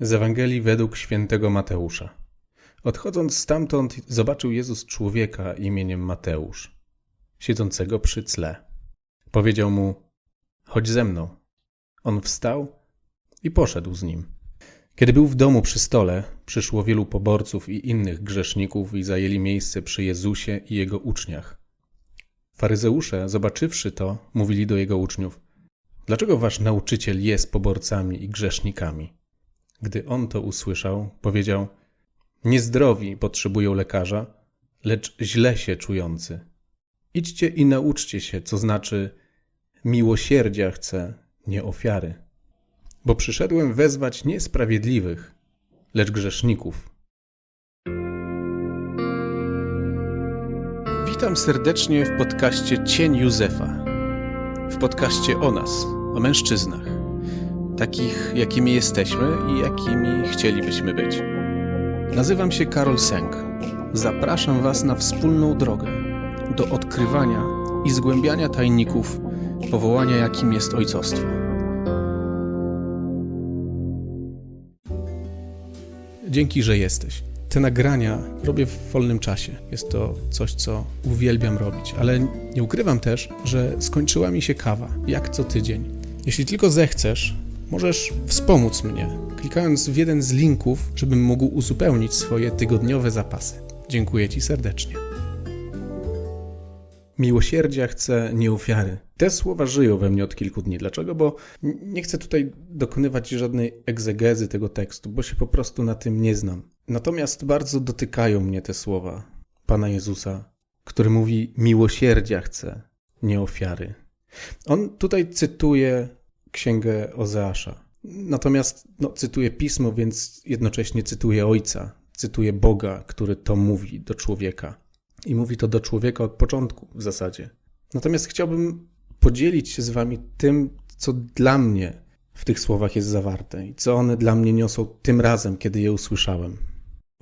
Z Ewangelii według świętego Mateusza. Odchodząc stamtąd, zobaczył Jezus człowieka imieniem Mateusz, siedzącego przy cle. Powiedział mu: Chodź ze mną. On wstał i poszedł z nim. Kiedy był w domu przy stole, przyszło wielu poborców i innych grzeszników i zajęli miejsce przy Jezusie i jego uczniach. Faryzeusze, zobaczywszy to, mówili do jego uczniów: Dlaczego wasz nauczyciel jest poborcami i grzesznikami? Gdy on to usłyszał, powiedział: Niezdrowi potrzebują lekarza, lecz źle się czujący. Idźcie i nauczcie się, co znaczy miłosierdzia chcę, nie ofiary. Bo przyszedłem wezwać nie sprawiedliwych, lecz grzeszników. Witam serdecznie w podcaście Cień Józefa. W podcaście o nas, o mężczyznach, takich jakimi jesteśmy i jakimi chcielibyśmy być. Nazywam się Karol Sęk. Zapraszam Was na wspólną drogę do odkrywania i zgłębiania tajników powołania, jakim jest ojcostwo. Dzięki, że jesteś. Te nagrania robię w wolnym czasie. Jest to coś, co uwielbiam robić, ale nie ukrywam też, że skończyła mi się kawa, jak co tydzień. Jeśli tylko zechcesz, możesz wspomóc mnie, klikając w jeden z linków, żebym mógł uzupełnić swoje tygodniowe zapasy. Dziękuję Ci serdecznie. Miłosierdzia chcę, nie ofiary. Te słowa żyją we mnie od kilku dni. Dlaczego? Bo nie chcę tutaj dokonywać żadnej egzegezy tego tekstu, bo się po prostu na tym nie znam. Natomiast bardzo dotykają mnie te słowa Pana Jezusa, który mówi: Miłosierdzia chcę, nie ofiary. On tutaj cytuje księgę Ozeasza. Natomiast no, cytuje pismo, więc jednocześnie cytuje Ojca, cytuje Boga, który to mówi do człowieka. I mówi to do człowieka od początku w zasadzie. Natomiast chciałbym podzielić się z Wami tym, co dla mnie w tych słowach jest zawarte i co one dla mnie niosą tym razem, kiedy je usłyszałem.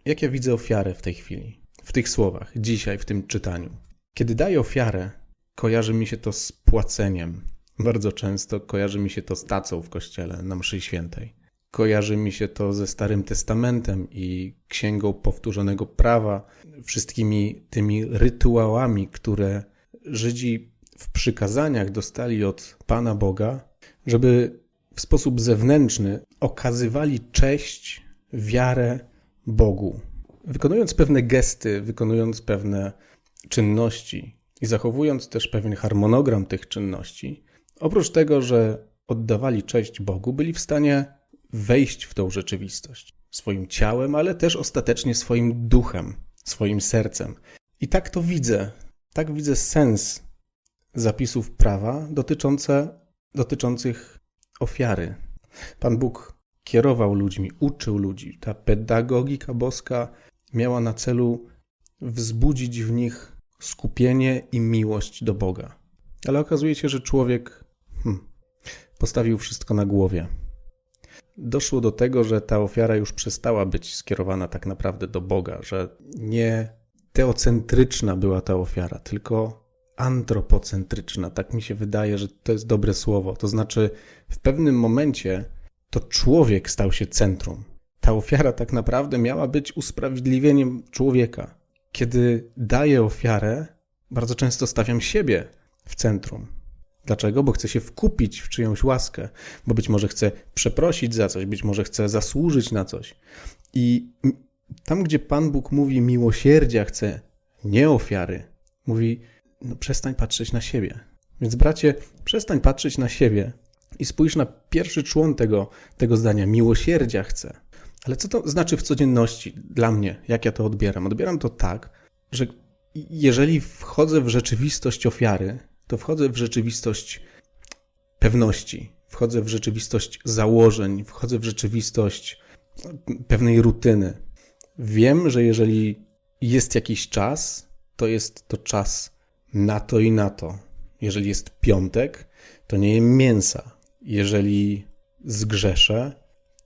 Jak ja widzę ofiarę w tej chwili, w tych słowach, dzisiaj, w tym czytaniu. Kiedy daję ofiarę, kojarzy mi się to z płaceniem. Bardzo często kojarzy mi się to z tacą w kościele na mszy świętej. Kojarzy mi się to ze Starym Testamentem i Księgą Powtórzonego Prawa, wszystkimi tymi rytuałami, które Żydzi w przykazaniach dostali od Pana Boga, żeby w sposób zewnętrzny okazywali cześć, wiarę Bogu. Wykonując pewne gesty, wykonując pewne czynności i zachowując też pewien harmonogram tych czynności, oprócz tego, że oddawali cześć Bogu, byli w stanie wejść w tą rzeczywistość swoim ciałem, ale też ostatecznie swoim duchem, swoim sercem. I tak to widzę. Tak widzę sens zapisów prawa dotyczące, dotyczących ofiary. Pan Bóg kierował ludźmi, uczył ludzi. Ta pedagogika boska miała na celu wzbudzić w nich skupienie i miłość do Boga. Ale okazuje się, że człowiek postawił wszystko na głowie doszło do tego, że ta ofiara już przestała być skierowana tak naprawdę do Boga, że nie teocentryczna była ta ofiara, tylko antropocentryczna. Tak mi się wydaje, że to jest dobre słowo. To znaczy, w pewnym momencie to człowiek stał się centrum. Ta ofiara tak naprawdę miała być usprawiedliwieniem człowieka. Kiedy daję ofiarę, bardzo często stawiam siebie w centrum. Dlaczego? Bo chce się wkupić w czyjąś łaskę, bo być może chce przeprosić za coś, być może chce zasłużyć na coś. I tam, gdzie Pan Bóg mówi miłosierdzia chce, nie ofiary, mówi no przestań patrzeć na siebie. Więc bracie, przestań patrzeć na siebie i spójrz na pierwszy człon tego, tego zdania. Miłosierdzia chce. Ale co to znaczy w codzienności dla mnie? Jak ja to odbieram? Odbieram to tak, że jeżeli wchodzę w rzeczywistość ofiary, to wchodzę w rzeczywistość pewności, wchodzę w rzeczywistość założeń, wchodzę w rzeczywistość pewnej rutyny. Wiem, że jeżeli jest jakiś czas, to jest to czas na to i na to. Jeżeli jest piątek, to nie jem mięsa. Jeżeli zgrzeszę,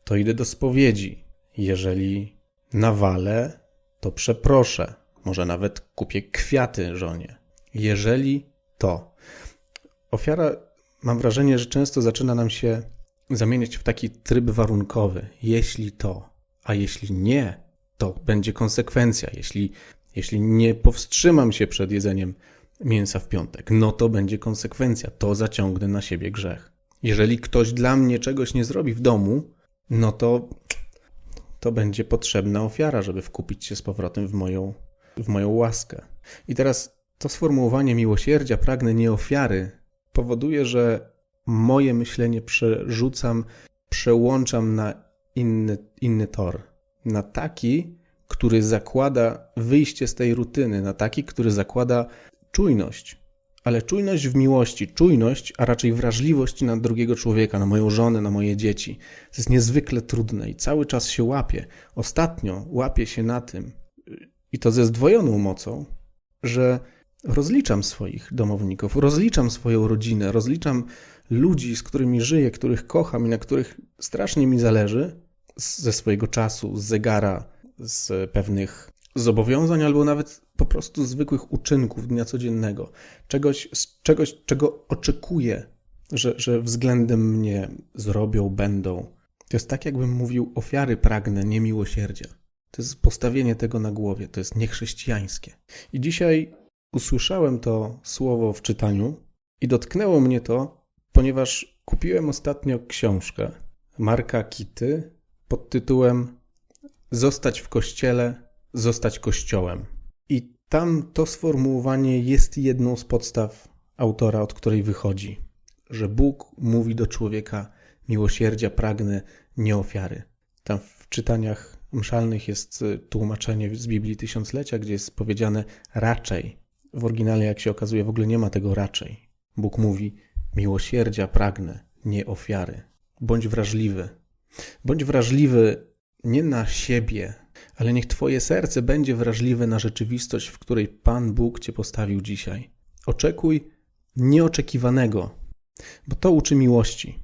to idę do spowiedzi. Jeżeli nawalę, to przeproszę. Może nawet kupię kwiaty żonie. Jeżeli to. Ofiara, mam wrażenie, że często zaczyna nam się zamieniać w taki tryb warunkowy. Jeśli to, a jeśli nie, to będzie konsekwencja. Jeśli, jeśli nie powstrzymam się przed jedzeniem mięsa w piątek, no to będzie konsekwencja. To zaciągnę na siebie grzech. Jeżeli ktoś dla mnie czegoś nie zrobi w domu, no to to będzie potrzebna ofiara, żeby wkupić się z powrotem w moją, w moją łaskę. I teraz to sformułowanie miłosierdzia pragnę nie ofiary powoduje, że moje myślenie przerzucam, przełączam na inny, inny tor. Na taki, który zakłada wyjście z tej rutyny, na taki, który zakłada czujność. Ale czujność w miłości, czujność, a raczej wrażliwość na drugiego człowieka, na moją żonę, na moje dzieci. To jest niezwykle trudne i cały czas się łapię. Ostatnio łapię się na tym, i to ze zdwojoną mocą, że rozliczam swoich domowników, rozliczam swoją rodzinę, rozliczam ludzi, z którymi żyję, których kocham i na których strasznie mi zależy, ze swojego czasu, z zegara, z pewnych zobowiązań, albo nawet po prostu zwykłych uczynków dnia codziennego, czegoś, czegoś czego oczekuję, że, że względem mnie zrobią, będą. To jest tak, jakbym mówił: ofiary pragnę, nie miłosierdzia. To jest postawienie tego na głowie, to jest niechrześcijańskie. I dzisiaj usłyszałem to słowo w czytaniu i dotknęło mnie to, ponieważ kupiłem ostatnio książkę Marka Kity pod tytułem Zostać w kościele, zostać kościołem. I tam to sformułowanie jest jedną z podstaw autora, od której wychodzi, że Bóg mówi do człowieka: Miłosierdzia pragnę, nie ofiary. Tam w czytaniach mszalnych jest tłumaczenie z Biblii Tysiąclecia, gdzie jest powiedziane raczej. W oryginale, jak się okazuje, w ogóle nie ma tego raczej. Bóg mówi: Miłosierdzia pragnę, nie ofiary. Bądź wrażliwy. Bądź wrażliwy nie na siebie, ale niech Twoje serce będzie wrażliwe na rzeczywistość, w której Pan Bóg Cię postawił dzisiaj. Oczekuj nieoczekiwanego, bo to uczy miłości.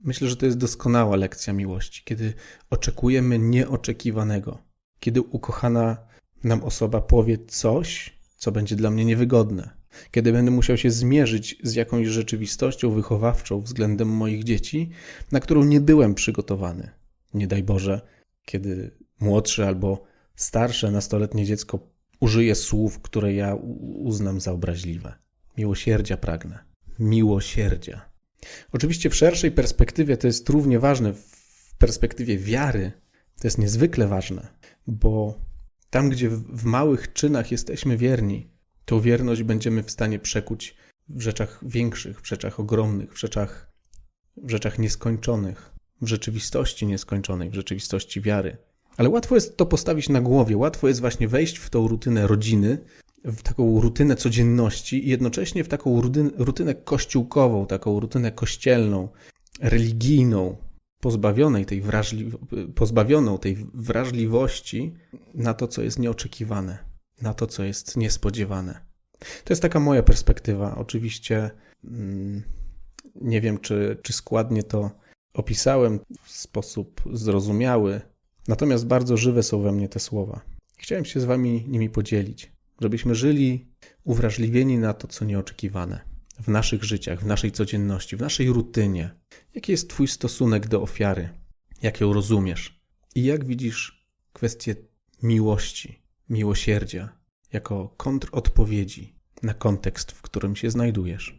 Myślę, że to jest doskonała lekcja miłości, kiedy oczekujemy nieoczekiwanego, kiedy ukochana nam osoba powie coś, co będzie dla mnie niewygodne, kiedy będę musiał się zmierzyć z jakąś rzeczywistością wychowawczą względem moich dzieci, na którą nie byłem przygotowany. Nie daj Boże, kiedy młodsze albo starsze nastoletnie dziecko użyje słów, które ja uznam za obraźliwe. Miłosierdzia pragnę. Miłosierdzia. Oczywiście w szerszej perspektywie to jest równie ważne, w perspektywie wiary to jest niezwykle ważne, bo tam, gdzie w małych czynach jesteśmy wierni, tą wierność będziemy w stanie przekuć w rzeczach większych, w rzeczach ogromnych, w rzeczach, w rzeczach nieskończonych, w rzeczywistości nieskończonej, w rzeczywistości wiary. Ale łatwo jest to postawić na głowie, łatwo jest właśnie wejść w tą rutynę rodziny, w taką rutynę codzienności i jednocześnie w taką rutynę, kościółkową, taką rutynę kościelną, religijną, pozbawionej tej, pozbawioną tej wrażliwości na to, co jest nieoczekiwane, na to, co jest niespodziewane. To jest taka moja perspektywa. Oczywiście mm, nie wiem, czy, czy składnie to opisałem w sposób zrozumiały, natomiast bardzo żywe są we mnie te słowa. Chciałem się z Wami nimi podzielić, żebyśmy żyli uwrażliwieni na to, co nieoczekiwane w naszych życiach, w naszej codzienności, w naszej rutynie. Jaki jest Twój stosunek do ofiary? Jak ją rozumiesz? I jak widzisz kwestię miłości, miłosierdzia jako kontrodpowiedzi na kontekst, w którym się znajdujesz?